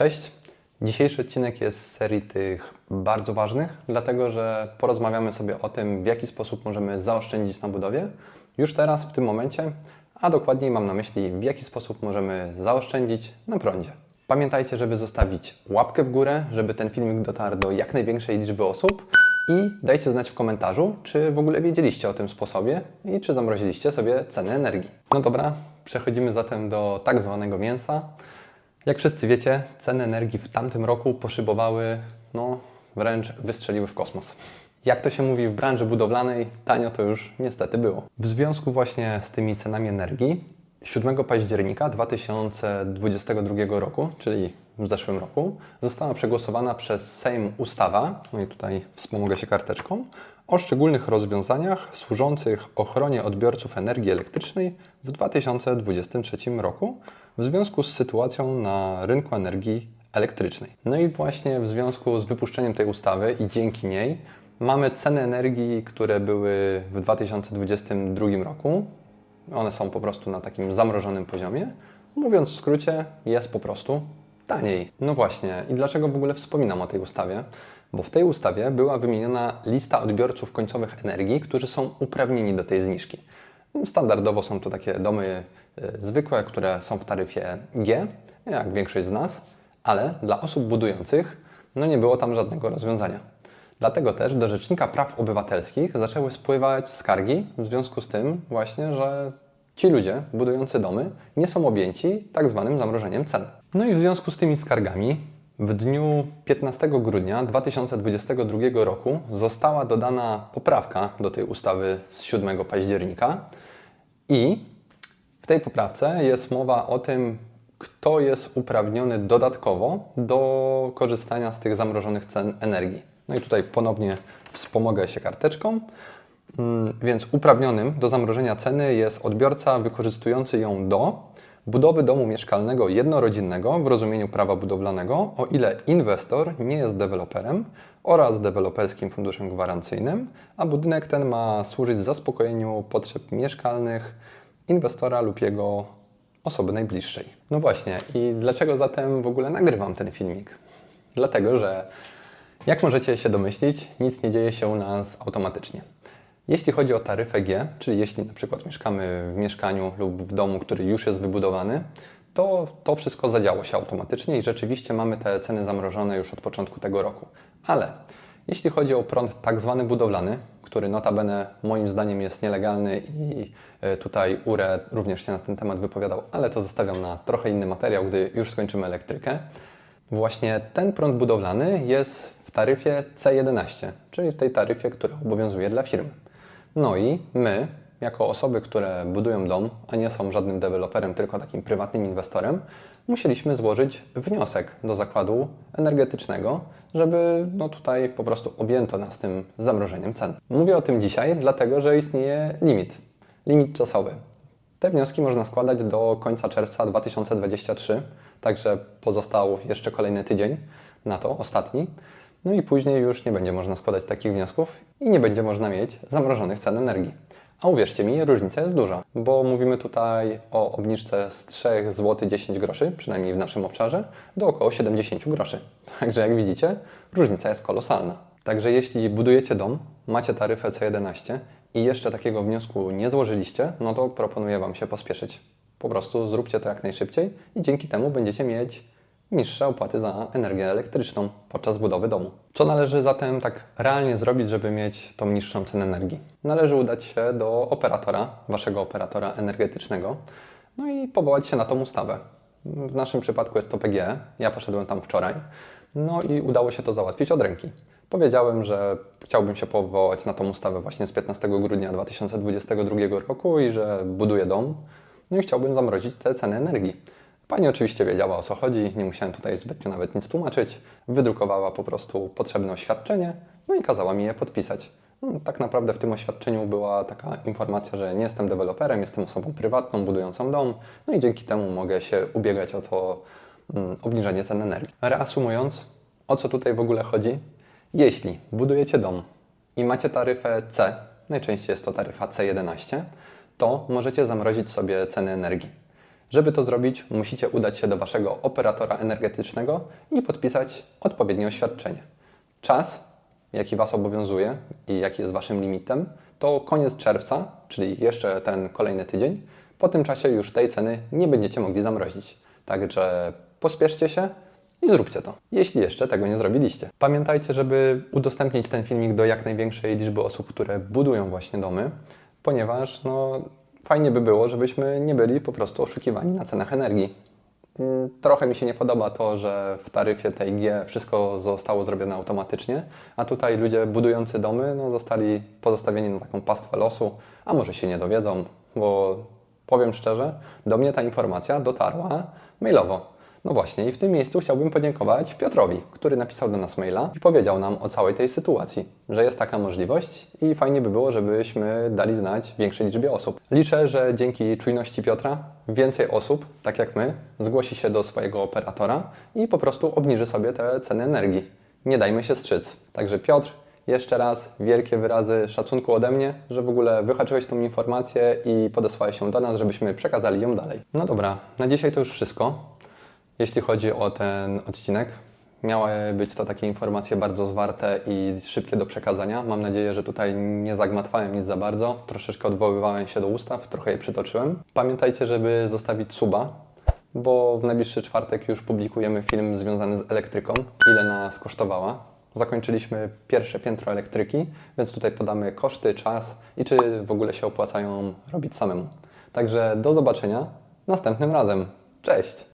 Cześć. Dzisiejszy odcinek jest z serii tych bardzo ważnych, dlatego że porozmawiamy sobie o tym, w jaki sposób możemy zaoszczędzić na budowie już teraz, w tym momencie, a dokładniej mam na myśli, w jaki sposób możemy zaoszczędzić na prądzie. Pamiętajcie, żeby zostawić łapkę w górę, żeby ten filmik dotarł do jak największej liczby osób i dajcie znać w komentarzu, czy w ogóle wiedzieliście o tym sposobie i czy zamroziliście sobie ceny energii. No dobra, przechodzimy zatem do tak zwanego mięsa. Jak wszyscy wiecie, ceny energii w tamtym roku poszybowały, no wręcz wystrzeliły w kosmos. Jak to się mówi w branży budowlanej, tanio to już niestety było. W związku właśnie z tymi cenami energii, 7 października 2022 roku, czyli w zeszłym roku, została przegłosowana przez Sejm ustawa, no i tutaj wspomogę się karteczką, o szczególnych rozwiązaniach służących ochronie odbiorców energii elektrycznej w 2023 roku w związku z sytuacją na rynku energii elektrycznej. No i właśnie w związku z wypuszczeniem tej ustawy i dzięki niej mamy ceny energii, które były w 2022 roku. One są po prostu na takim zamrożonym poziomie. Mówiąc w skrócie, jest po prostu taniej. No właśnie, i dlaczego w ogóle wspominam o tej ustawie? Bo w tej ustawie była wymieniona lista odbiorców końcowych energii, którzy są uprawnieni do tej zniżki. Standardowo są to takie domy y, zwykłe, które są w taryfie G, jak większość z nas, ale dla osób budujących no nie było tam żadnego rozwiązania. Dlatego też do Rzecznika Praw Obywatelskich zaczęły spływać skargi w związku z tym właśnie, że ci ludzie budujący domy nie są objęci tak zwanym zamrożeniem cen. No i w związku z tymi skargami w dniu 15 grudnia 2022 roku została dodana poprawka do tej ustawy z 7 października i w tej poprawce jest mowa o tym, kto jest uprawniony dodatkowo do korzystania z tych zamrożonych cen energii. No i tutaj ponownie wspomogę się karteczką. Mm, Więc uprawnionym do zamrożenia ceny jest odbiorca wykorzystujący ją do budowy domu mieszkalnego jednorodzinnego w rozumieniu prawa budowlanego, o ile inwestor nie jest deweloperem oraz deweloperskim funduszem gwarancyjnym, a budynek ten ma służyć zaspokojeniu potrzeb mieszkalnych inwestora lub jego osoby najbliższej. No właśnie, i dlaczego zatem w ogóle nagrywam ten filmik? Dlatego, że jak możecie się domyślić, nic nie dzieje się u nas automatycznie. Jeśli chodzi o taryfę G, czyli jeśli na przykład mieszkamy w mieszkaniu lub w domu, który już jest wybudowany, to to wszystko zadziało się automatycznie i rzeczywiście mamy te ceny zamrożone już od początku tego roku. Ale jeśli chodzi o prąd tak zwany budowlany, który notabene moim zdaniem jest nielegalny i e, tutaj URE również się na ten temat wypowiadał, ale to zostawiam na trochę inny materiał, gdy już skończymy elektrykę. Właśnie ten prąd budowlany jest w taryfie C11, czyli w tej taryfie, która obowiązuje dla firm. No i my, jako osoby, które budują dom, a nie są żadnym deweloperem, tylko takim prywatnym inwestorem, musieliśmy złożyć wniosek do zakładu energetycznego, żeby no tutaj po prostu objęto nas tym zamrożeniem cen. Mówię o tym dzisiaj, dlatego że istnieje limit, limit czasowy. Te wnioski można składać do końca czerwca 2023, także pozostał jeszcze kolejny tydzień na to, ostatni. No i później już nie będzie można składać takich wniosków i nie będzie można mieć zamrożonych cen energii. A uwierzcie mi, różnica jest duża, bo mówimy tutaj o obniżce z 3 zł 10 groszy, przynajmniej w naszym obszarze, do około 70 groszy. Także jak widzicie, różnica jest kolosalna. Także jeśli budujecie dom, macie taryfę C11 i jeszcze takiego wniosku nie złożyliście, no to proponuję Wam się pospieszyć. Po prostu zróbcie to jak najszybciej i dzięki temu będziecie mieć niższe opłaty za energię elektryczną podczas budowy domu. Co należy zatem tak realnie zrobić, żeby mieć tą niższą cenę energii? Należy udać się do operatora, waszego operatora energetycznego, no i powołać się na tą ustawę. W naszym przypadku jest to PGE. Ja poszedłem tam wczoraj, no i udało się to załatwić od ręki. Powiedziałem, że chciałbym się powołać na tą ustawę właśnie z 15 grudnia 2022 roku i że buduję dom, no i chciałbym zamrozić te ceny energii. Pani oczywiście wiedziała o co chodzi, nie musiałem tutaj zbytnio nawet nic tłumaczyć. Wydrukowała po prostu potrzebne oświadczenie, no i kazała mi je podpisać. No, tak naprawdę w tym oświadczeniu była taka informacja, że nie jestem deweloperem, jestem osobą prywatną, budującą dom, no i dzięki temu mogę się ubiegać o to mm, obniżenie cen energii. Reasumując, o co tutaj w ogóle chodzi? Jeśli budujecie dom i macie taryfę C, najczęściej jest to taryfa C11, to możecie zamrozić sobie ceny energii. Żeby to zrobić, musicie udać się do waszego operatora energetycznego i podpisać odpowiednie oświadczenie. Czas, jaki was obowiązuje i jaki jest waszym limitem, to koniec czerwca, czyli jeszcze ten kolejny tydzień. Po tym czasie już tej ceny nie będziecie mogli zamrozić. Także pospieszcie się i zróbcie to, jeśli jeszcze tego nie zrobiliście. Pamiętajcie, żeby udostępnić ten filmik do jak największej liczby osób, które budują właśnie domy, ponieważ no, fajnie by było, żebyśmy nie byli po prostu oszukiwani na cenach energii. Mm, Trochę mi się nie podoba to, że w taryfie TIG wszystko zostało zrobione automatycznie, a tutaj ludzie budujący domy no, zostali pozostawieni na taką pastwę losu, a może się nie dowiedzą, bo powiem szczerze, do mnie ta informacja dotarła mailowo. No właśnie, i w tym miejscu chciałbym podziękować Piotrowi, który napisał do nas maila i powiedział nam o całej tej sytuacji, że jest taka możliwość i fajnie by było, żebyśmy dali znać większej liczbie osób. Liczę, że dzięki czujności Piotra więcej osób, tak jak my, zgłosi się do swojego operatora i po prostu obniży sobie te ceny energii. Nie dajmy się strzyc. Także Piotr, jeszcze raz wielkie wyrazy szacunku ode mnie, że w ogóle wyhaczyłeś tą informację i podesłałeś ją do nas, żebyśmy przekazali ją dalej. No dobra, na dzisiaj to już wszystko. Jeśli chodzi o ten odcinek, miały być to takie informacje bardzo zwarte i szybkie do przekazania. Mam nadzieję, że tutaj nie zagmatwałem nic za bardzo. Troszeczkę odwoływałem się do ustaw, trochę je przytoczyłem. Pamiętajcie, żeby zostawić suba, bo w najbliższy czwartek już publikujemy film związany z elektryką. Ile nas kosztowała? Zakończyliśmy pierwsze piętro elektryki, więc tutaj podamy koszty, czas i czy w ogóle się opłacają robić samemu. Także do zobaczenia następnym razem. Cześć!